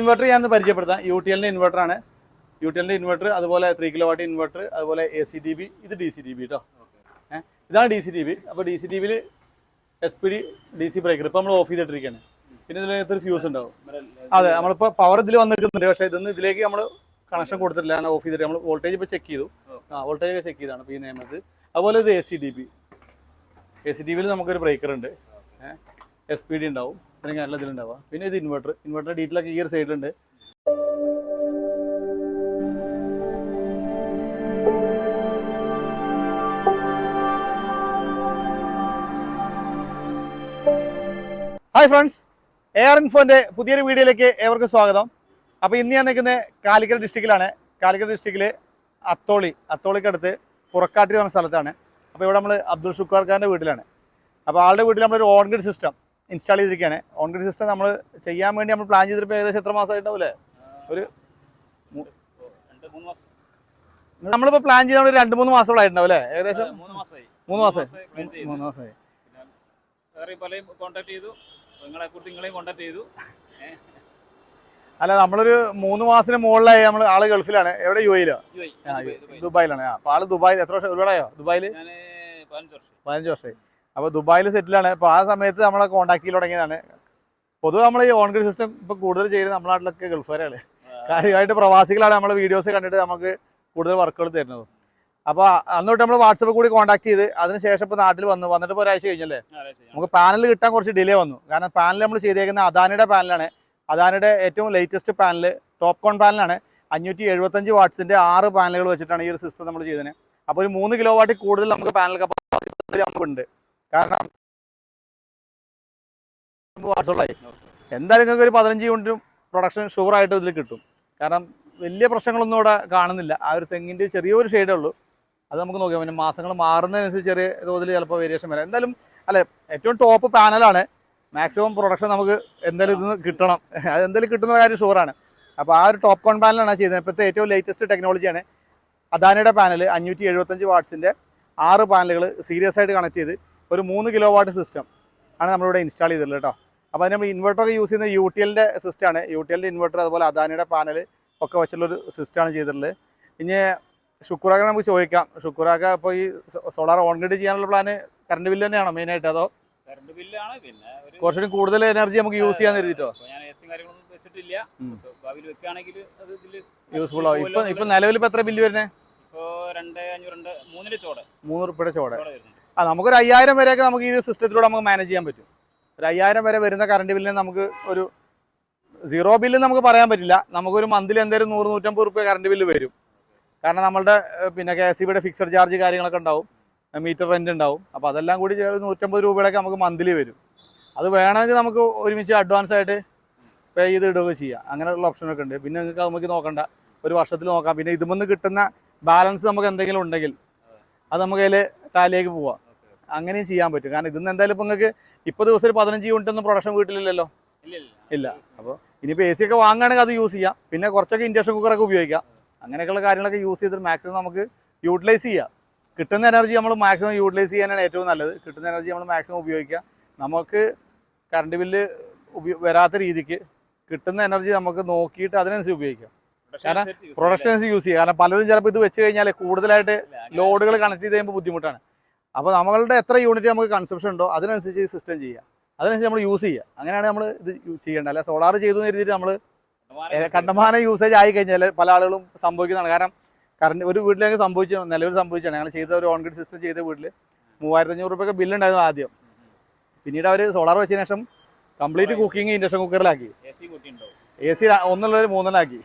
Inverter ഞാൻ പരിചയപ്പെടുത്താം. U T എല്ലിന്റെ ഇൻവെർട്ടർ ആണ്. യു ടി എല്ലിന്റെ ഇൻവെർട്ടർ അതുപോലെ ത്രീ കിലോ വാട്ട് ഇൻവെർട്ടർ അതുപോലെ എ സി ഡി ബി ഇത് ഡി സി ഡി ബി കേട്ടോ ഏഹ് ഇതാണ് ഡി സി ഡി ബി അപ്പോൾ ഡി സി ഡി ബിയിൽ S P D D C breaker ഇപ്പൊ നമ്മൾ ഓഫ് ചെയ്തിട്ടിരിക്കുകയാണ് പിന്നെ ഇതിനകത്ത് ഫ്യൂസ് ഉണ്ടാവും. അതെ നമ്മളിപ്പോൾ പവർ ഇതിൽ വന്നിരിക്കുന്നുണ്ട്. പക്ഷേ ഇതൊന്നും ഇതിലേക്ക് നമ്മൾ കണക്ഷൻ കൊടുത്തിട്ടില്ല. ഞാൻ ഓഫ് ചെയ്തിട്ട് നമ്മൾ വോൾട്ടേജ് ഇപ്പൊ ചെക്ക് ചെയ്തു. ആ വോൾട്ടേജ് ഒക്കെ ചെക്ക് ചെയ്താണ് ഇപ്പോൾ ഈ നിയമത്ത് അതുപോലെ ഇത് A C D B A C D ബിയിൽ നമുക്കൊരു ബ്രേക്കർ ഉണ്ട്. എസ് പി ഡി ഉണ്ടാവും. പിന്നെ നല്ല ഇതിലുണ്ടാവുക. പിന്നെ ഇത് ഇൻവെർട്ടർ ഡീറ്റെയിൽ ഒക്കെ ഈ ഒരു സൈഡിലുണ്ട് ഹായ് ഫ്രണ്ട്സ് എയർ ഇൻഫോന്റെ പുതിയൊരു വീഡിയോയിലേക്ക് ഏവർക്കും സ്വാഗതം. അപ്പോൾ ഇന്ന് ഞാൻ നിൽക്കുന്നത് കാലിക്കറ്റ് ഡിസ്ട്രിക്റ്റിലാണ് കാലിക്കറ്റ് ഡിസ്ട്രിക്റ്റിൽ അത്തോളി അത്തോളിക്കടുത്ത് പുറക്കാട്ടി എന്ന സ്ഥലത്താണ്. അപ്പോൾ ഇവിടെ നമ്മൾ അബ്ദുൾ ഷുക്കാർ ഖാന്റെ വീട്ടിലാണ്. അപ്പോൾ ആളുടെ വീട്ടിൽ നമ്മളൊരു ഓൺഗ്രിഡ് സിസ്റ്റം ഇൻസ്റ്റാൾ ചെയ്തിരിക്കുകയാണ്. ഓൺ ഗ്രിഡ് സിസ്റ്റം നമ്മൾ ചെയ്യാൻ വേണ്ടി നമ്മൾ പ്ലാൻ ചെയ്തിട്ട് ഏകദേശം എത്ര മാസമായിട്ടാവില്ലേ ഒരു നമ്മളിപ്പോൾ പ്ലാൻ ചെയ്ത ഒരു രണ്ട് മൂന്ന് മാസങ്ങളായിട്ടുണ്ടാവും അല്ലേ ഏകദേശം മൂന്ന് മാസമായി. മൂന്ന് മാസമായി. അല്ല നമ്മളൊരു മൂന്ന് മാസത്തിന് മുകളിലായി നമ്മൾ ആൾ ഗൾഫിലാണ്. എവിടെ? യു എയിലോ. ദുബായിലാണ്. ആ അപ്പോൾ ആൾ ദുബായിൽ എത്ര വർഷം ഒരുപാടായോ? ദുബായിൽ ഞാൻ പതിനഞ്ച് വർഷം. പതിനഞ്ച് വർഷമായി. അപ്പോൾ ദുബായിൽ സെറ്റിലാണ് അപ്പോൾ ആ സമയത്ത് നമ്മളെ കോൺടാക്ട് ചെയ്ത് തുടങ്ങിയതാണ്. പൊതുവെ നമ്മൾ ഈ ഓൺഗ്രിഡ് സിസ്റ്റം ഇപ്പോൾ കൂടുതൽ ചെയ്യുന്നത് നമ്മുടെ നാട്ടിലൊക്കെ ഗൾഫുകാരാണ് കാര്യമായിട്ട് പ്രവാസികളാണ് നമ്മളെ വീഡിയോസ് കണ്ടിട്ട് നമുക്ക് കൂടുതൽ വർക്കുകൾ തരുന്നത്. അപ്പോൾ അന്ന് തൊട്ട് നമ്മൾ വാട്സപ്പിൽ കൂടി കോൺടാക്ട് ചെയ്ത് അതിനുശേഷം ഇപ്പോൾ നാട്ടിൽ വന്നു. വന്നിട്ട് ഇപ്പോൾ ഒരാഴ്ച കഴിഞ്ഞല്ലേ? നമുക്ക് പാനൽ കിട്ടാൻ കുറച്ച് ഡിലേ വന്നു. കാരണം പാനൽ നമ്മൾ ചെയ്തേക്കുന്ന അദാനിയുടെ പാനലാണ് അദാനിയുടെ ഏറ്റവും ലേറ്റസ്റ്റ് പാനൽ ടോപ്പ് കോൺ പാനലാണ് അഞ്ഞൂറ്റി എഴുപത്തഞ്ച് വാട്ട്സിന്റെ ആറ് പാനലുകൾ വെച്ചിട്ടാണ് ഈ ഒരു സിസ്റ്റം നമ്മൾ ചെയ്തത് അപ്പോൾ ഒരു മൂന്ന് കിലോ വാട്ടിൽ കൂടുതൽ നമുക്ക് പാനൽ കപ്പാസിറ്റി നമുക്കുണ്ട് കാരണം വാട്സുള്ളായി എന്തായാലും നിങ്ങൾക്ക് ഒരു പതിനഞ്ച് യൂണിറ്റും പ്രൊഡക്ഷൻ ഷുവറായിട്ട് ഇതിൽ കിട്ടും. കാരണം വലിയ പ്രശ്നങ്ങളൊന്നും ഇവിടെ കാണുന്നില്ല. ആ ഒരു തെങ്ങിന്റെ ചെറിയൊരു ഷെയ്ഡേ ഉള്ളൂ. അത് നമുക്ക് നോക്കിയാൽ പിന്നെ മാസങ്ങൾ മാറുന്നതിനനുസരിച്ച് ചെറിയ തോതിൽ ചിലപ്പോൾ വേരിയേഷൻ വരാം. എന്തായാലും അല്ലെ ഏറ്റവും ടോപ്പ് പാനലാണ് മാക്സിമം പ്രൊഡക്ഷൻ നമുക്ക് എന്തായാലും ഇതിന് കിട്ടണം. അത് എന്തായാലും കിട്ടുന്ന കാര്യം ഷുവറാണ് അപ്പോൾ ആ ഒരു ടോപ്പ് കോൺ പാനലാണ് ചെയ്യുന്നത്. ഇപ്പോഴത്തെ ഏറ്റവും ലേറ്റസ്റ്റ് ടെക്നോളജിയാണ് അദാനിയുടെ പാനൽ അഞ്ഞൂറ്റി എഴുപത്തഞ്ച് വാട്ട്സിന്റെ ആറ് പാനലുകൾ സീരിയസ് ആയിട്ട് കണക്ട് ചെയ്ത് ഒരു മൂന്ന് കിലോ വാട്ട് സിസ്റ്റം ആണ് നമ്മളിവിടെ ഇൻസ്റ്റാൾ ചെയ്തിട്ടുള്ളത് കേട്ടോ അപ്പോൾ അതിന് നമ്മൾ ഇൻവെർട്ടറൊക്കെ യൂസ് ചെയ്യുന്ന യു ടി എല്ലിന്റെ സിസ്റ്റമാണ് യു ടി എല്ലിന്റെ ഇൻവെർട്ടർ അതുപോലെ അദാനിയുടെ പാനൽ ഒക്കെ വെച്ചുള്ളൊരു സിസ്റ്റമാണ് ചെയ്തിട്ടുള്ളത്. ഇനി ഷുക്കൂറാക്ക നമുക്ക് ചോദിക്കാം. ഷുക്കൂറാക്ക ഇപ്പോൾ ഈ സോളാർ ഓൺ ഗ്രിഡ് ചെയ്യാനുള്ള പ്ലാന് കറണ്ട് ബില്ല് തന്നെയാണോ മെയിനായിട്ട് അതോ കറണ്ട് ബില്ലാണ് പിന്നെ കുറച്ചുകൂടി കൂടുതൽ എനർജി നമുക്ക് യൂസ് ചെയ്യാൻ കരുതിട്ടോ? ഞാൻ കാര്യങ്ങളൊന്നും വെച്ചിട്ടില്ല. ഭാവിയിൽ വെക്കുകയാണെങ്കിൽ അത് യൂസ്ഫുൾ ആവും. ഇപ്പം ഇപ്പം നിലവിൽ ഇപ്പോൾ എത്ര ബില്ല് വരുന്നത് ഇപ്പൊ രണ്ട് അഞ്ഞൂറ് രണ്ട് മൂന്നിൽ ചോട്. മൂന്ന് റുപ്യയുടെ ചോടെ. ആ നമുക്കൊരു അയ്യായിരം വരെയൊക്കെ നമുക്ക് ഈ സിസ്റ്റത്തിലൂടെ നമുക്ക് മാനേജ് ചെയ്യാൻ പറ്റും. ഒരു അയ്യായിരം വരെ വരുന്ന കറണ്ട് ബില്ലിന് നമുക്ക് ഒരു സീറോ ബില്ല് നമുക്ക് പറയാൻ പറ്റില്ല. നമുക്കൊരു മന്തിൽ എന്തായാലും നൂറ് നൂറ്റമ്പത് റുപ്യ കറണ്ട് ബില്ല് വരും. കാരണം നമ്മളുടെ പിന്നെ കെ എസ് ബിയുടെ ഫിക്സഡ് ചാർജ് കാര്യങ്ങളൊക്കെ ഉണ്ടാവും. മീറ്റർ റെന്റ് ഉണ്ടാവും. അപ്പോൾ അതെല്ലാം കൂടി നൂറ്റമ്പത് രൂപയുടെയൊക്കെ നമുക്ക് മന്ത്ലി വരും. അത് വേണമെങ്കിൽ നമുക്ക് ഒരുമിച്ച് അഡ്വാൻസ് ആയിട്ട് പേ ചെയ്ത് ഇടുകയൊക്കെ ചെയ്യാം. അങ്ങനെയുള്ള ഓപ്ഷനൊക്കെ ഉണ്ട്. പിന്നെ നിങ്ങൾക്ക് നമുക്ക് നോക്കണ്ട. ഒരു വർഷത്തിൽ നോക്കാം. പിന്നെ ഇതുമെന്ന് കിട്ടുന്ന ബാലൻസ് നമുക്ക് എന്തെങ്കിലും ഉണ്ടെങ്കിൽ അത് നമുക്ക് അതിൽ ടാലിലേക്ക് പോവാം. അങ്ങനെയും ചെയ്യാൻ പറ്റും. കാരണം ഇതിന്ന് എന്തായാലും ഇപ്പം നിങ്ങൾക്ക് ഇപ്പോൾ ദിവസം ഒരു പതിനഞ്ച് യൂണിറ്റ് ഒന്നും പ്രൊഡക്ഷൻ വീട്ടിലില്ലല്ലോ? ഇല്ല. അപ്പോൾ ഇനിയിപ്പോൾ എ സി ഒക്കെ വാങ്ങുകയാണെങ്കിൽ അത് യൂസ് ചെയ്യാം. പിന്നെ കുറച്ചൊക്കെ ഇൻഡക്ഷൻ കുക്കറൊക്കെ ഉപയോഗിക്കാം. അങ്ങനെയൊക്കെയുള്ള കാര്യങ്ങളൊക്കെ യൂസ് ചെയ്തിട്ട് മാക്സിമം നമുക്ക് യൂട്ടിലൈസ് ചെയ്യാം. കിട്ടുന്ന എനർജി നമ്മൾ മാക്സിമം യൂട്ടിലൈസ് ചെയ്യാനാണ് ഏറ്റവും നല്ലത്. കിട്ടുന്ന എനർജി നമ്മൾ മാക്സിമം ഉപയോഗിക്കുക. നമുക്ക് കറണ്ട് ബില്ല് വരാത്ത രീതിക്ക് കിട്ടുന്ന എനർജി നമുക്ക് നോക്കിയിട്ട് അതിനനുസരിച്ച് ഉപയോഗിക്കാം. കാരണം പ്രൊഡക്ഷൻസ് പ്രൊഡക്ഷൻ യൂസ് ചെയ്യുക കാരണം പലരും ചിലപ്പോൾ ഇത് വെച്ച് കഴിഞ്ഞാൽ കൂടുതലായിട്ട് ലോഡുകൾ കണക്ട് ചെയ്ത് കഴിയുമ്പോൾ ബുദ്ധിമുട്ടാണ്. അപ്പോൾ നമ്മളുടെ എത്ര യൂണിറ്റ് നമുക്ക് കൺസപ്ഷൻ ഉണ്ടോ അതിനനുസരിച്ച് സിസ്റ്റം ചെയ്യുക. അതിനനുസരിച്ച് നമ്മൾ യൂസ് ചെയ്യുക. അങ്ങനെയാണ് നമ്മൾ ഇത് ചെയ്യേണ്ടത്. അല്ല സോളാർ ചെയ്തു എന്ന് കരുതിയിട്ട് നമ്മൾ കണ്ടമാനം യൂസേജ് ആയി കഴിഞ്ഞാൽ പല ആളുകളും സംഭവിക്കുന്നതാണ്. കാരണം കറണ്ട് ഒരു വീട്ടിലേക്ക് സംഭവിച്ചു നിലവിൽ സംഭവിച്ചാണ് ഞങ്ങൾ ചെയ്ത ഒരു ഓൺഗ്രിഡ് സിസ്റ്റം ചെയ്ത വീട്ടിൽ മൂവായിരത്തി അഞ്ഞൂറ് റുപ്യൊക്കെ ബില്ലുണ്ടായിരുന്നു ആദ്യം. പിന്നീട് അവർ സോളാർ വെച്ചതിന് ശേഷം കംപ്ലീറ്റ് കുക്കിംഗ് ഇൻഡക്ഷൻ കുക്കറിലാക്കി. എ സി ഒന്നുള്ളൊരു മൂന്നെണ്ണാക്കി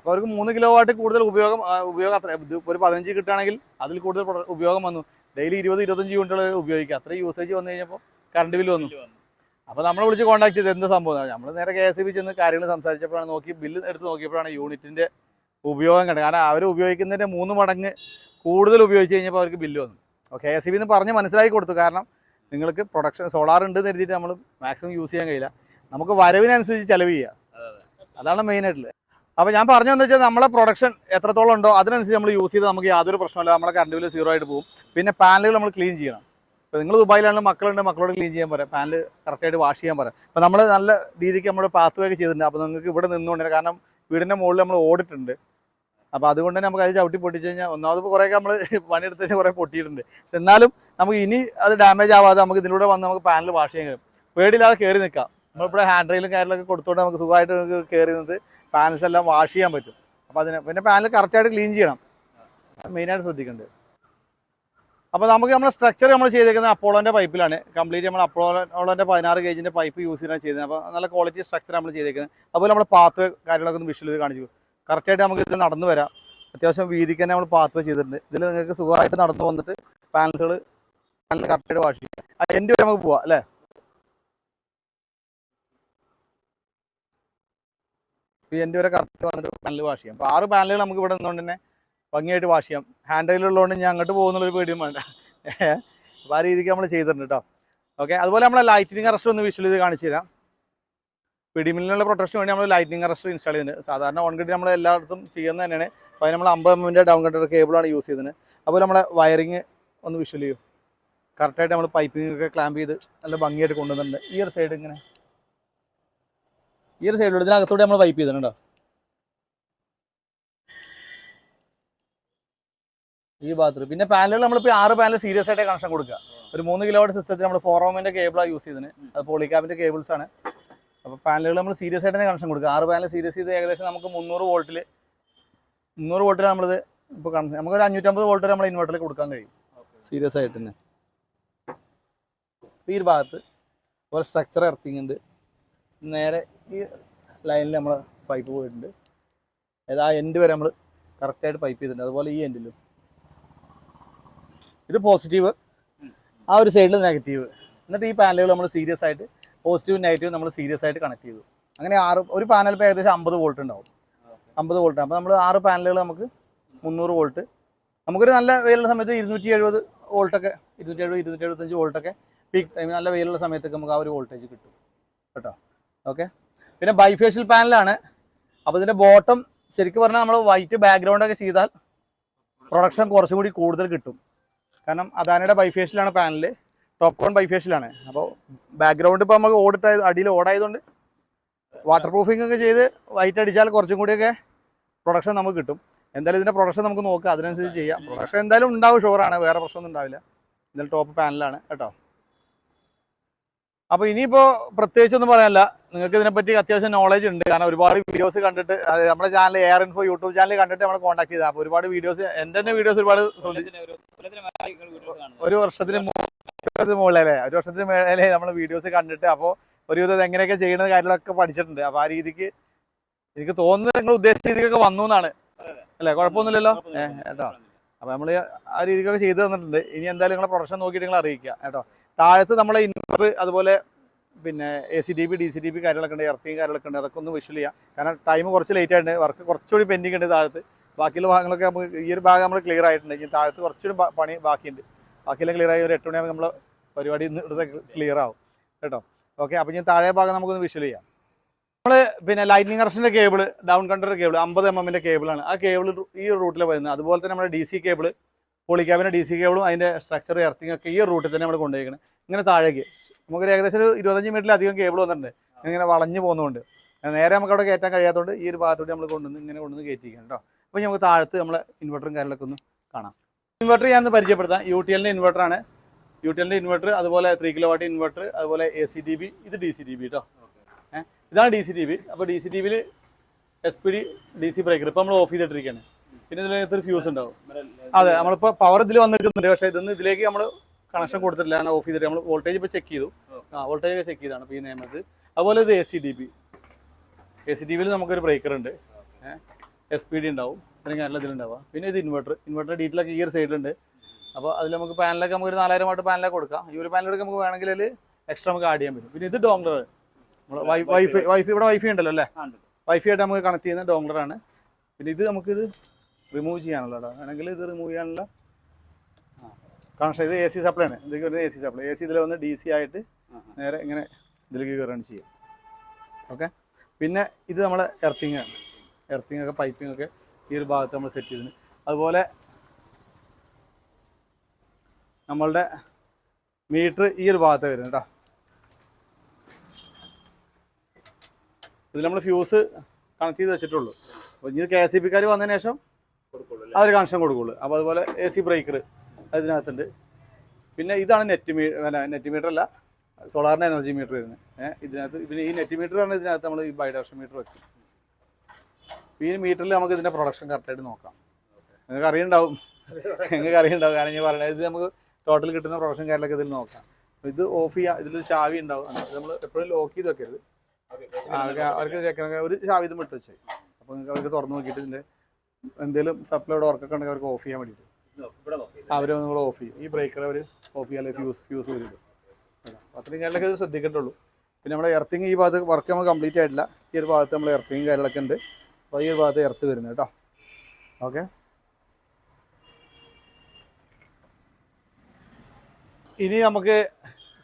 അപ്പോൾ അവർക്ക് മൂന്ന് കിലോ വാട്ട് കൂടുതൽ ഉപയോഗം ഉപയോഗം അത്ര ഒരു പതിനഞ്ച് കിട്ടുകയാണെങ്കിൽ അതിൽ കൂടുതൽ ഉപയോഗം വന്നു. ഡെയിലി ഇരുപത് ഇരുപത്തഞ്ച് യൂണിറ്റുകൾ ഉപയോഗിക്കുക അത്ര യൂസേജ് വന്നു കഴിഞ്ഞപ്പോൾ കറണ്ട് ബില്ല് വന്നു. അപ്പൊ അപ്പോൾ നമ്മൾ വിളിച്ച് കോൺടാക്ട് ചെയ്ത് എന്ത് സംഭവം നമ്മൾ നേരെ കെ എസ് ബി ചെന്ന് കാര്യങ്ങൾ സംസാരിച്ചപ്പോഴാണ് നോക്കി ബില്ല് എടുത്ത് നോക്കിയപ്പോഴാണ് യൂണിറ്റിന്റെ ഉപയോഗം കണ്ടത്. കാരണം അവർ ഉപയോഗിക്കുന്നതിന്റെ മൂന്ന് മടങ്ങ് കൂടുതൽ ഉപയോഗിച്ച് കഴിഞ്ഞപ്പോൾ അവർക്ക് ബില്ല് വന്നു. അപ്പോൾ കെ എസ് ബി എന്ന് പറഞ്ഞ് മനസ്സിലാക്കി കൊടുത്തു. കാരണം നിങ്ങൾക്ക് പ്രൊഡക്ഷൻ സോളാർ ഉണ്ട് എന്ന് കരുതിയിട്ട് നമ്മൾ മാക്സിമം യൂസ് ചെയ്യാൻ കഴിയില്ല. നമുക്ക് വരവിനനുസരിച്ച് ചെലവ് ചെയ്യുക. അതെ, അതെ. അതാണ് മെയിൻ ആയിട്ടുള്ളത്. അപ്പോൾ ഞാൻ പറഞ്ഞതെന്ന് വെച്ചാൽ നമ്മളെ പ്രൊഡക്ഷൻ എത്രത്തോളം ഉണ്ടോ അതിനനുസരിച്ച് നമ്മൾ യൂസ് ചെയ്ത് നമുക്ക് യാതൊരു പ്രശ്നമില്ല നമ്മളെ കറണ്ട് ബില്ല് സീറോ ആയിട്ട് പോകും. പിന്നെ പാനലുകൾ നമ്മൾ ക്ലീൻ ചെയ്യണം. ഇപ്പോൾ നിങ്ങൾ ദുബായിലാണെങ്കിൽ മക്കളുണ്ട് മക്കളോട് ക്ലീൻ ചെയ്യാൻ പറയാം. പാനൽ കറക്റ്റായിട്ട് വാഷ് ചെയ്യാൻ പറയാം. അപ്പോൾ നമ്മൾ നല്ല രീതിക്ക് നമ്മൾ പാത്ത് വേക്ക് ചെയ്തിട്ടുണ്ട്. അപ്പോൾ നിങ്ങൾക്ക് ഇവിടെ നിന്നുകൊണ്ട് കാരണം വീടിന്റെ മുകളിൽ നമ്മൾ ഓടിട്ടുണ്ട് അപ്പോൾ അതുകൊണ്ട് തന്നെ നമുക്ക് അത് ചവിട്ടി പൊട്ടിച്ച് കഴിഞ്ഞാൽ ഒന്നാമത് കുറേയൊക്കെ നമ്മൾ പണിയെടുത്ത് കുറേ പൊട്ടിയിട്ടുണ്ട്. പക്ഷെ എന്നാലും നമുക്ക് ഇനി അത് ഡാമേജ് ആവാതെ നമുക്ക് ഇതിലൂടെ വന്ന് നമുക്ക് പാനൽ വാഷ് ചെയ്യാൻ കഴിയും. പേടിയില്ലാതെ കയറി നിൽക്കാം. നമ്മളിപ്പോൾ ഹാൻഡ് റെയിലും കാര്യങ്ങളൊക്കെ കൊടുത്തുകൊണ്ട് നമുക്ക് സുഖമായിട്ട് നമുക്ക് കയറി നിന്ന് പാനൽസ് എല്ലാം വാഷ് ചെയ്യാൻ പറ്റും. അപ്പോൾ അതിന് പിന്നെ പാനൽ കറക്റ്റായിട്ട് ക്ലീൻ ചെയ്യണം. മെയിനായിട്ട് ശ്രദ്ധിക്കേണ്ടത്. അപ്പോൾ നമുക്ക് നമ്മുടെ സ്ട്രക്ചർ നമ്മൾ ചെയ്തേക്കുന്നത് അപ്പോളോന്റെ പൈപ്പിലാണ് കംപ്ലീറ്റ് നമ്മൾ അപ്പോളോന്റെ പതിനാറ് ഗേജിന്റെ പൈപ്പ് യൂസ് ചെയ്താണ് ചെയ്തത്. അപ്പോൾ നല്ല ക്വാളിറ്റി സ്ട്രക്ചർ നമ്മൾ ചെയ്തേക്കുന്നത്. അതുപോലെ നമ്മുടെ പാത്ത് കാര്യങ്ങളൊക്കെ ഒന്ന് വിഷ്വൽ ചെയ്ത് കാണിച്ചു. കറക്റ്റായിട്ട് നമുക്ക് ഇത് നടന്നു വരാം. അത്യാവശ്യം വീതിക്ക് തന്നെ നമ്മൾ പാത്ത് ചെയ്തിട്ടുണ്ട്. ഇതിൽ നിങ്ങൾക്ക് സുഖമായിട്ട് നടന്നു വന്നിട്ട് പാനൽസുകൾ നല്ല കറക്റ്റായിട്ട് വാഷ് ചെയ്യാം. വരെ നമുക്ക് പോവാം അല്ലേ? എന്റെ വരെ കറക്റ്റ് വന്നിട്ട് പാനൽ വാഷ് ചെയ്യാം അപ്പോൾ ആറ് പാനലുകൾ നമുക്ക് ഇവിടെ നിന്നുകൊണ്ട് തന്നെ ഭംഗിയായിട്ട് വാഷ് ചെയ്യാം ഹാൻഡ് ഉള്ളതുകൊണ്ട് ഞാൻ അങ്ങോട്ട് പോകുന്നുള്ളൊരു പേടിയും വേണ്ട. അപ്പോൾ ആ രീതിക്ക് നമ്മൾ ചെയ്തിട്ടുണ്ട് കേട്ടോ ഓക്കെ അതുപോലെ നമ്മളെ ലൈറ്റിനിങ് അറസ്റ്റ് ഒന്ന് വിഷ്വൽ ചെയ്ത് കാണിച്ചു തരാം. പിടിമില്ലിനുള്ള പ്രൊട്ടക്ഷന് വേണ്ടി നമ്മൾ ലൈറ്റിനിങ് അറസ്റ്റ് ഇൻസ്റ്റാൾ ചെയ്യുന്നത് സാധാരണ ഓൺ ഗ്രിഡ് നമ്മൾ എല്ലായിടത്തും ചെയ്യുന്നത് തന്നെയാണ്. അപ്പോൾ നമ്മൾ അമ്പത് എമ്മിന്റെ ഡൗൺ കണ്ടർ കേബിളാണ് യൂസ് ചെയ്തത് അതുപോലെ നമ്മളെ വയറിങ് ഒന്ന് വിഷ്വൽ ചെയ്യും. കറക്റ്റായിട്ട് നമ്മൾ പൈപ്പിംഗ് ഒക്കെ ക്ലാമ്പ് ചെയ്ത് നല്ല ഭംഗിയായിട്ട് കൊണ്ടുവന്നിട്ടുണ്ട്. ഈ ഒരു സൈഡ് ഇങ്ങനെ. ഈ ഒരു സൈഡിലൂടെ ഇതിനകത്തൂടെ നമ്മൾ വൈപ്പ് ചെയ്തിട്ടുണ്ടോ ഈ ഭാഗത്ത് പിന്നെ പാനലുകൾ നമ്മളിപ്പോൾ ആറ് പാനൽ സീരിയസ് ആയിട്ട് കണക്ഷൻ കൊടുക്കുക. ഒരു മൂന്ന് കിലോയുടെ സിസ്റ്റത്തിൽ നമ്മൾ ഫോറോമിന്റെ കേബിളാണ് യൂസ് ചെയ്തത് അത് പോളിക്കാബിന്റെ കേബിൾസ് ആണ്. അപ്പോൾ പാനലുകൾ നമ്മൾ സീരിയസ് ആയിട്ട് തന്നെ കണക്ഷൻ കൊടുക്കുക. ആറ് പാനൽ സീരിയസ് ചെയ്ത് ഏകദേശം നമുക്ക് മുന്നൂറ് വോൾട്ടിൽ മുന്നൂറ് വോൾട്ടിൽ നമ്മളിത് ഇപ്പോൾ കണക്ഷൻ നമുക്കൊരു അഞ്ഞൂറ്റമ്പത് വോൾട്ട് നമ്മൾ ഇൻവെർട്ടറിൽ കൊടുക്കാൻ കഴിയും. സീരിയസ് ആയിട്ട് തന്നെ. ഈ ഒരു ഭാഗത്ത്. ഒരു സ്ട്രക്ചർ എർത്തിങ് ഉണ്ട് നേരെ ഈ ലൈനിൽ നമ്മൾ പൈപ്പ് പോയിട്ടുണ്ട്. ഏതാ എൻഡ് വരെ നമ്മൾ കറക്റ്റായിട്ട് പൈപ്പ് ചെയ്തിട്ടുണ്ട്. അതുപോലെ ഈ എൻഡിലും ഇത് പോസിറ്റീവ് ആ ഒരു സൈഡിൽ നെഗറ്റീവ് എന്നിട്ട് ഈ പാനലുകൾ നമ്മൾ സീരിയസ് ആയിട്ട് പോസിറ്റീവും നെഗറ്റീവും നമ്മൾ സീരിയസ് ആയിട്ട് കണക്ട് ചെയ്തു. അങ്ങനെ ആറ് ഒരു പാനൽ ഇപ്പോൾ ഏകദേശം അമ്പത് വോൾട്ട് ഉണ്ടാവും അമ്പത് വോൾട്ട് അപ്പോൾ നമ്മൾ ആറ് പാനലുകൾ നമുക്ക് മുന്നൂറ് വോൾട്ട് നമുക്കൊരു നല്ല വെയിലുള്ള സമയത്ത് ഇരുന്നൂറ്റി എഴുപത് വോൾട്ടൊക്കെ ഇരുന്നൂറ്റി എഴുപത് ഇരുന്നൂറ്റി എഴുപത്തഞ്ച് വോൾട്ടൊക്കെ പീക്ക് ടൈം നല്ല വെയിലുള്ള സമയത്തൊക്കെ നമുക്ക് ആ ഒരു വോൾട്ടേജ് കിട്ടും. കേട്ടോ? ഓക്കെ പിന്നെ ബൈഫേഷ്യൽ പാനലാണ് അപ്പോൾ ഇതിന്റെ ബോട്ടം ശരിക്കും പറഞ്ഞാൽ നമ്മൾ വൈറ്റ് ബാക്ക്ഗ്രൗണ്ട് ഒക്കെ ചെയ്താൽ പ്രൊഡക്ഷൻ കുറച്ചും കൂടി കൂടുതൽ കിട്ടും. കാരണം അദാനയുടെ ബൈഫേഷ്യലാണ് പാനൽ ടോപ്പ് കോൺ ബൈഫേഷ്യലാണ് അപ്പോൾ ബാക്ക്ഗ്രൗണ്ട് ഇപ്പോൾ നമുക്ക് ഓടിട്ട് അടിയിൽ ഓടായതുകൊണ്ട് വാട്ടർ പ്രൂഫിംഗ് ഒക്കെ ചെയ്ത് വൈറ്റ് അടിച്ചാൽ കുറച്ചും കൂടിയൊക്കെ പ്രൊഡക്ഷൻ നമുക്ക് കിട്ടും. എന്തായാലും ഇതിന്റെ പ്രൊഡക്ഷൻ നമുക്ക് നോക്കാം. അതിനനുസരിച്ച് ചെയ്യാം. പ്രൊഡക്ഷൻ എന്തായാലും ഉണ്ടാവും ഷുവറാണ് വേറെ പ്രശ്നമൊന്നും ഉണ്ടാവില്ല. എന്തായാലും ടോപ്പ് പാനലാണ് കേട്ടോ. അപ്പോൾ ഇനിയിപ്പോൾ പ്രത്യേകിച്ച് ഒന്നും പറയാനില്ല. നിങ്ങൾക്ക് ഇതിനെപ്പറ്റി അത്യാവശ്യം നോളജ് ഉണ്ട്. കാരണം ഒരുപാട് വീഡിയോസ് കണ്ടിട്ട് നമ്മുടെ channel air info YouTube channel കണ്ടിട്ട് നമ്മൾ കോൺടാക്ട് ചെയ്താൽ അപ്പോൾ ഒരുപാട് വീഡിയോസ് എന്റെ തന്നെ വീഡിയോസ് ഒരുപാട് ഒരു വർഷത്തിന് മുകളിലെ ഒരു വർഷത്തിന് മുകളിലല്ലേ ഒരു വർഷത്തിന് മേലെ നമ്മൾ വീഡിയോസ് കണ്ടിട്ട് അപ്പോൾ ഒരുവിധം എങ്ങനെയൊക്കെ ചെയ്യുന്ന കാര്യങ്ങളൊക്കെ പഠിച്ചിട്ടുണ്ട്. അപ്പോൾ ആ രീതിക്ക് എനിക്ക് തോന്നുന്നത് നിങ്ങൾ ഉദ്ദേശിച്ച രീതിക്കൊക്കെ വന്നു എന്നാണ്. അല്ലേ? കുഴപ്പമൊന്നുമില്ലല്ലോ? ഏഹ് കേട്ടോ. അപ്പോൾ നമ്മൾ ആ രീതിക്കൊക്കെ ചെയ്തു തന്നിട്ടുണ്ട്. ഇനി എന്തായാലും നിങ്ങളെ പ്രൊഡക്ഷൻ നോക്കിയിട്ട് നിങ്ങൾ അറിയിക്കുക. കേട്ടോ. താഴത്ത് നമ്മളെ ഇൻവെർട്ടർ അതുപോലെ പിന്നെ A C D B D C D B കാര്യങ്ങളൊക്കെ ഉണ്ട് ഇറക്കിയും കാര്യങ്ങളൊക്കെ ഉണ്ട്. അതൊക്കെ ഒന്ന് വിഷ്വൽ ചെയ്യാം. കാരണം ടൈം കുറച്ച് ലേറ്റ് ആയിട്ടുണ്ട്. വർക്ക് കുറച്ചുകൂടി പെൻഡിങ് ഉണ്ട് താഴത്ത്. ബാക്കിയുള്ള ഭാഗങ്ങളൊക്കെ നമുക്ക് ഈ ഒരു ഭാഗം നമ്മൾ ക്ലിയർ ആയിട്ടുണ്ട്. ഇനി താഴത്ത് കുറച്ചൊരു പണി ബാക്കിയുണ്ട്. ബാക്കിയെല്ലാം ക്ലിയർ ആയി ഒരു എട്ട് മണിയാകുമ്പോൾ നമ്മൾ പരിപാടി ഇവിടുത്തെ ക്ലിയർ ആവും. കേട്ടോ? ഓക്കെ അപ്പോൾ ഞാൻ താഴെ ഭാഗം നമുക്കൊന്ന് വിഷ്വൽ ചെയ്യാം. നമ്മൾ പിന്നെ ലൈറ്റിനിങ് കറക്ഷന്റെ കേബിൾ ഡൗൺ കണ്ടർ കേബിൾ അമ്പത് എം എമ്മിന്റെ കേബിളാണ് ആ കേബിൾ ഈ റൂട്ടിൽ വരുന്നത്. അതുപോലെ തന്നെ നമ്മുടെ ഡി സി കേബിൾ പോളിക്യാബിന്റെ ഡി സി കേബിളും അതിന്റെ സ്ട്രക്ചർ എർത്തിങ് ഒക്കെ ഈ റൂട്ടിൽ തന്നെ നമ്മൾ കൊണ്ടുപോയിരിക്കുന്നത് ഇങ്ങനെ താഴേക്ക്. നമുക്കൊരു ഏകദേശം ഒരു ഇരുപത്തഞ്ച് മീറ്ററിലധികം കേബിൾ വന്നിട്ടുണ്ട്. ഇങ്ങനെ വളഞ്ഞു പോകുന്നതുകൊണ്ട്. നേരെ നമുക്ക് അവിടെ കയറ്റാൻ കഴിയാത്തതുകൊണ്ട് ഈ ഒരു ഭാഗത്തോട്ട് നമ്മൾ കൊണ്ടുവന്ന് ഇങ്ങനെ കൊണ്ടുവന്ന് കയറ്റിയിരിക്കണം കേട്ടോ. അപ്പോൾ നമുക്ക് താഴത്ത് നമ്മളെ ഇൻവെർട്ടറും കാര്യങ്ങളൊക്കെ ഒന്ന് കാണാം. ഇൻവെർട്ടർ ഒന്ന് പരിചയപ്പെടുത്താം. യു ടി എല്ലിന്റെ ഇൻവെർട്ടറാണ് യു ടി എല്ലിന്റെ ഇൻവെർട്ടർ അതുപോലെ ത്രീ കിലോ വാട്ട് ഇൻവെർട്ടർ അതുപോലെ എ സി ടി ബി ഇത് ഡി സി ടി ബി കേട്ടോ ഇതാണ് ഡി സി ടി ബി അപ്പോൾ ഡി സി ടി ബിയിൽ S P D D C breaker ഇപ്പോൾ നമ്മൾ ഓഫ് ചെയ്തിട്ടിരിക്കുകയാണ്. പിന്നെ ഇതിനകത്തൊരു ഫ്യൂസ് ഉണ്ടാവും. അതെ നമ്മളിപ്പോൾ പവർ ഇതിൽ വന്നിട്ടുണ്ട് പക്ഷേ ഇതൊന്നും ഇതിലേക്ക് നമ്മൾ കണക്ഷൻ കൊടുത്തിട്ടില്ല. കാരണം ഓഫ് ചെയ്തിട്ട് നമ്മൾ വോൾട്ടേജ് ഇപ്പൊ ചെക്ക് ചെയ്തു. ആ വോൾട്ടേജ് ഒക്കെ ചെക്ക് ചെയ്താണ്. ഇപ്പോൾ ഈ നിയമത്ത് അതുപോലെ ഇത് A C D B A C D ബിയിൽ നമുക്കൊരു ബ്രേക്കർ ഉണ്ട്. എസ് പി ഡി ഉണ്ടാവും. അല്ലെങ്കിൽ നല്ല ഇതിലുണ്ടാവുക പിന്നെ ഇത് ഇൻവെർട്ടർ ഇൻവെർട്ടർ ഡീറ്റെയിലൊക്കെ ഈ ഒരു സൈഡിലുണ്ട് അപ്പോൾ അതിൽ നമുക്ക് പാനലൊക്കെ നമുക്ക് ഒരു നാലായിരം വാട്ട് പാനലൊക്കെ കൊടുക്കാം. ഈ ഒരു പാനലൊക്കെ നമുക്ക് വേണമെങ്കിൽ അതിൽ എക്സ്ട്രാ നമുക്ക് ആഡ് ചെയ്യാൻ പറ്റും. പിന്നെ ഇത് ഡോംഗ്ലർ നമ്മൾ വൈഫൈ വൈഫൈ ഇവിടെ വൈഫൈ ഉണ്ടല്ലോ അല്ലേ? വൈഫൈ ആയിട്ട് നമുക്ക് കണക്ട് ചെയ്യുന്ന ഡോംഗ്ലറാണ് പിന്നെ ഇത് നമുക്കിത് റിമൂവ് ചെയ്യാനുള്ളതാണ് വേണമെങ്കിൽ ഇത് റിമൂവ് ചെയ്യാനുള്ള കണക്ഷൻ ഇത് എ സി സപ്ലൈ ആണ്. ഇതിലേക്ക് വരുന്നത് A C supply A C ഇതിൽ വന്ന് ഡി സി ആയിട്ട് നേരെ ഇങ്ങനെ ഇതിലേക്ക് കയറുകയാണ് ചെയ്യാം. ഓക്കെ പിന്നെ ഇത് നമ്മളെ എർത്തിങ് ആണ്. എർത്തിങ് ഒക്കെ പൈപ്പിംഗ് ഒക്കെ ഈ ഒരു ഭാഗത്ത് നമ്മൾ സെറ്റ് ചെയ്തിന്. അതുപോലെ നമ്മളുടെ മീറ്റർ ഈ ഒരു ഭാഗത്ത് വരുന്നത് കേട്ടോ. ഇതിൽ നമ്മൾ ഫ്യൂസ് കണക്ട് ചെയ്ത് വെച്ചിട്ടുള്ളൂ. അപ്പോൾ ഇനി കെ എസ് സി പിക്കാർ വന്നതിന് ശേഷം അല്ലേ? അവർ കണക്ഷൻ കൊടുക്കുള്ളൂ. അപ്പോൾ അതുപോലെ എ സി ബ്രേക്കർ അതിനകത്തുണ്ട്. പിന്നെ ഇതാണ് നെറ്റ് മീ നെറ്റ് മീറ്റർ അല്ല സോളാറിന്റെ എനർജി മീറ്റർ വരുന്നത്. ഏഹ് ഇതിനകത്ത് പിന്നെ ഈ നെറ്റ് മീറ്റർ ആണ് ഇതിനകത്ത് നമ്മൾ ഈ ബൈഡയറക്ഷൻ മീറ്റർ വെക്കും. ഈ മീറ്ററിൽ നമുക്ക് ഇതിന്റെ പ്രൊഡക്ഷൻ കറക്റ്റായിട്ട് നോക്കാം. നിങ്ങൾക്ക് അറിയുണ്ടാവും. നിങ്ങൾക്ക് അറിയുണ്ടാവും. കാരണം ഞാൻ പറയുന്നത് ഇത് നമുക്ക് ടോട്ടൽ കിട്ടുന്ന പ്രൊഡക്ഷൻ കാര്യങ്ങളൊക്കെ ഇതിൽ നോക്കാം. ഇത് ഓഫ് ചെയ്യാം ഇതിൽ ചാവി ഉണ്ടാവും. നമ്മൾ എപ്പോഴും ലോക്ക് ചെയ്ത് വെക്കരുത്. അവർക്ക് ഒരു ചാവി ഇതും ഇട്ട് വെച്ചേ. അപ്പോൾ നിങ്ങൾക്ക് അവർക്ക് തുറന്ന് നോക്കിയിട്ട് ഇതിന്റെ എന്തെങ്കിലും സപ്ലൈയുടെ വർക്കൊക്കെ ഉണ്ടെങ്കിൽ അവർക്ക് ഓഫ് ചെയ്യാൻ വേണ്ടിയിട്ട് അവരെ നിങ്ങൾ നമ്മൾ ഓഫ് ചെയ്യും. ഈ ബ്രേക്കർ അവർ ഓഫ് ചെയ്യാൻ ഫ്യൂസ് ഫ്യൂസ് വരും. അത്രയും കാര്യങ്ങളൊക്കെ ശ്രദ്ധിക്കേണ്ടുള്ളൂ പിന്നെ നമ്മുടെ എർത്തിങ് ഈ ഭാഗത്ത് വർക്ക് നമ്മൾ കംപ്ലീറ്റ് ആയിട്ടില്ല. ഈ ഒരു ഭാഗത്ത് നമ്മൾ എർത്തിങ് കാര്യങ്ങളൊക്കെ ഉണ്ട്. അപ്പോൾ ഈ ഒരു ഭാഗത്ത് എർത്ത് വരുന്നത് കേട്ടോ. ഓക്കെ ഇനി നമുക്ക്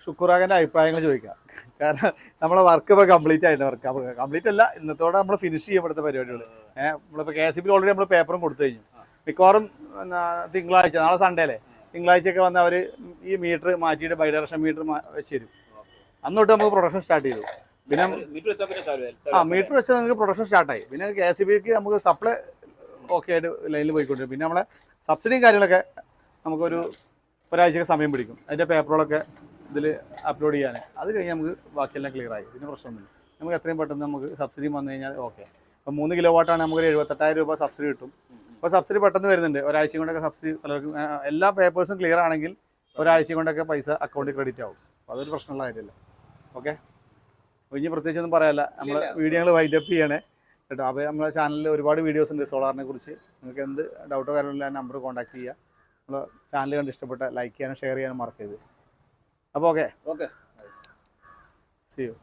ശുക്രാഗന്റെ അഭിപ്രായങ്ങൾ ചോദിക്കാം. കാരണം നമ്മളെ വർക്ക് ഇപ്പോൾ കംപ്ലീറ്റ് ആയിട്ട് വർക്ക് കംപ്ലീറ്റ് അല്ല ഇന്നത്തോടെ നമ്മൾ ഫിനിഷ് ചെയ്യും ഇവിടുത്തെ പരിപാടികൾ ഏഹ് നമ്മളിപ്പോൾ കെ എസ് ബിയിൽ ഓൾറെഡി നമ്മൾ പേപ്പറും കൊടുത്തു കഴിഞ്ഞു. മിക്കവാറും തിങ്കളാഴ്ച നാളെ സൺഡേ അല്ലേ? തിങ്കളാഴ്ചയൊക്കെ വന്ന് അവർ ഈ മീറ്റർ മാറ്റിയിട്ട് ബൈഡയറക്ഷൻ മീറ്റർ വെച്ച് തരും അന്ന് തൊട്ട് നമുക്ക് പ്രൊഡക്ഷൻ സ്റ്റാർട്ട് ചെയ്തു. പിന്നെ ആ മീറ്റർ വെച്ചാൽ നമുക്ക് പ്രൊഡക്ഷൻ സ്റ്റാർട്ടായി പിന്നെ കെ എസ് ബിക്ക് നമുക്ക് സപ്ലൈ ഓക്കെ ആയിട്ട് ലൈനിൽ പോയിക്കൊണ്ടിരിക്കും പിന്നെ നമ്മളെ സബ്സിഡിയും കാര്യങ്ങളൊക്കെ നമുക്കൊരു ഒരാഴ്ചയൊക്കെ സമയം പിടിക്കും. അതിന്റെ പേപ്പറുകളൊക്കെ ഇതിൽ അപ്ലോഡ് ചെയ്യാൻ അത് കഴിഞ്ഞ് നമുക്ക് ബാക്കിയെല്ലാം ക്ലിയർ ആയി. പിന്നെ പ്രശ്നമൊന്നുമില്ല. നമുക്ക് എത്രയും പെട്ടെന്ന് നമുക്ക് സബ്സിഡി വന്നു കഴിഞ്ഞാൽ ഓക്കെ അപ്പോൾ മൂന്ന് കിലോ വാട്ടാണ് നമുക്ക് ഒരു എഴുപത്തെട്ടായിരം രൂപ സബ്സിഡി കിട്ടും. അപ്പോൾ സബ്സിഡി പെട്ടെന്ന് വരുന്നുണ്ട്. ഒരാഴ്ച കൊണ്ടൊക്കെ സബ്സിഡി പലർക്കും എല്ലാ പേപ്പേഴ്സും ക്ലിയർ ആണെങ്കിൽ ഒരാഴ്ച കൊണ്ടൊക്കെ പൈസ അക്കൗണ്ടിൽ ക്രെഡിറ്റ് ആവും. അപ്പോൾ അതൊരു പ്രശ്നമുള്ള കാര്യമല്ല. ഓക്കെ ഇനി പ്രത്യേകിച്ച് ഒന്നും പറയാല്ല നമ്മൾ വീഡിയോ വീഡിയോകൾ വൈൻഡപ്പ് ചെയ്യണേ. കേട്ടോ അപ്പോൾ നമ്മുടെ ചാനലിൽ ഒരുപാട് വീഡിയോസ് ഉണ്ട് സോളാറിനെ കുറിച്ച്. നിങ്ങൾക്ക് എന്ത് ഡൗട്ടോ കാര്യമില്ല നമ്പർ കോൺടാക്ട് ചെയ്യുക നമ്മൾ ചാനൽ കണ്ട് ഇഷ്ടപ്പെട്ട ലൈക്ക് ചെയ്യാനും ഷെയർ ചെയ്യാനും മറക്കരുത്. അപ്പോൾ ഓക്കെ ഓക്കെ സി യു